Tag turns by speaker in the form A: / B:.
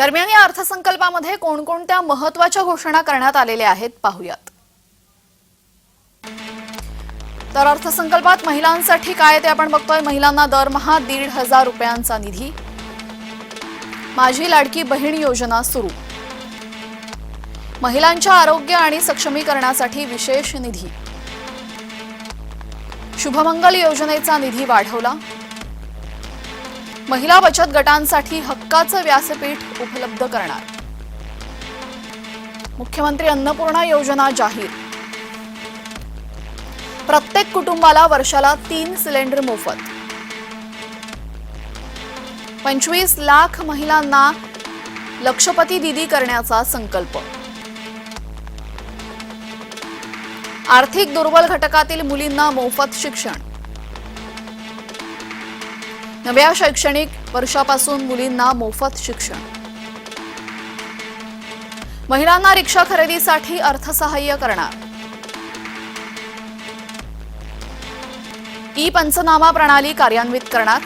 A: दरम्यान या अर्थसंकल्पामध्ये कोणकोणत्या महत्त्वाच्या घोषणा करण्यात आलेल्या आहेत पाहूयात. तर अर्थसंकल्पात महिलांसाठी काय ते आपण बघतोय. महिलांना दरमहा दीड हजार रुपयांचा निधी. माझी लाडकी बहीण योजना सुरू. महिलांच्या आरोग्य आणि सक्षमीकरणासाठी विशेष निधी. शुभमंगल योजनेचा निधी वाढवला. महिला बचत गटांसाठी हक्काचं व्यासपीठ उपलब्ध करणार. मुख्यमंत्री अन्नपूर्णा योजना जाहीर. प्रत्येक कुटुंबाला वर्षाला तीन सिलेंडर मोफत. पंचवीस लाख महिलांना लक्षपती दिदी करण्याचा संकल्प. आर्थिक दुर्बल घटकातील मुलींना मोफत शिक्षण. नव्या शैक्षणिक वर्षापासून मुलींना मोफत शिक्षण. महिलांना रिक्षा खरेदीसाठी अर्थसहाय्य करणार. ई पंचनामा प्रणाली कार्यान्वित करणार.